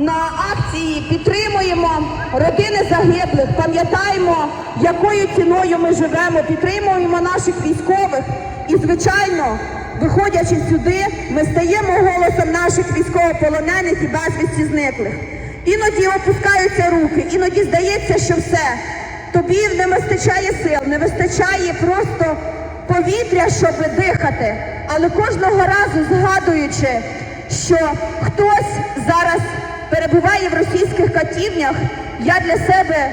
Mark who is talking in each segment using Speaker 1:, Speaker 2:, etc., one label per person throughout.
Speaker 1: на акції підтримуємо родини загиблих, пам'ятаємо, якою ціною ми живемо, підтримуємо наших військових і, звичайно, виходячи сюди, ми стаємо голосом наших військовополонених і безвісті зниклих. Іноді опускаються руки, іноді здається, що все. Тобі не вистачає сил, не вистачає просто повітря, щоб дихати. Але кожного разу згадуючи, що хтось зараз перебуває в російських катівнях, я для себе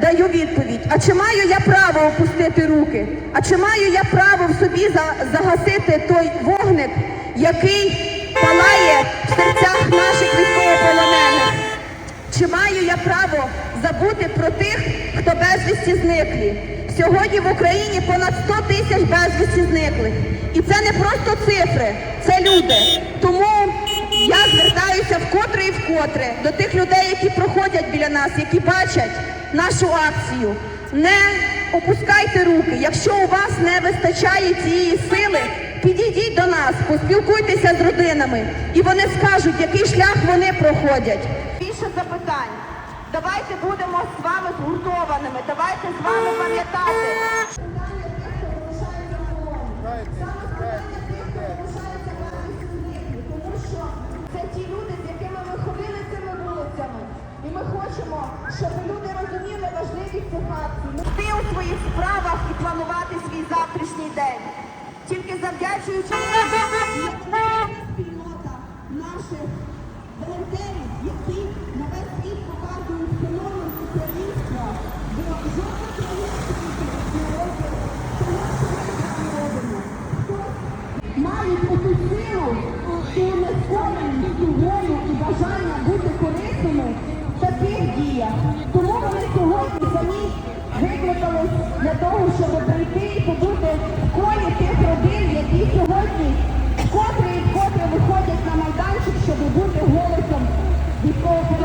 Speaker 1: даю відповідь: а чи маю я право опустити руки? А чи маю я право в собі за- загасити той вогник, який палає в серцях наших військовополонених? Чи маю я право забути про тих, хто безвісті зниклі? Сьогодні в Україні понад 100 тисяч безвісті зниклих. І це не просто цифри, це люди. Тому я звертаюся вкотре і вкотре до тих людей, які проходять біля нас, які бачать нашу акцію. Не опускайте руки. Якщо у вас не вистачає цієї сили, підійдіть до нас, поспілкуйтеся з родинами, і вони скажуть, який шлях вони проходять. Більше запитань. Давайте будемо з вами згуртованими. Давайте з вами пам'ятати. Хочемо, щоб люди розуміли важливість акцій. Йти у своїх справах і планувати свій завтрашній день. Тільки завдячуючи спільнота наших волонтерів, які на весь світ показують феномен українства, бо жодна країна світу не що ми робимо. Мають оту силу, ту нескореність, волю і бажання для того, щоб прийти і побути в колі тих родин, які сьогодні вкотре і вкотре виходять на майданчик, щоб бути голосом військового.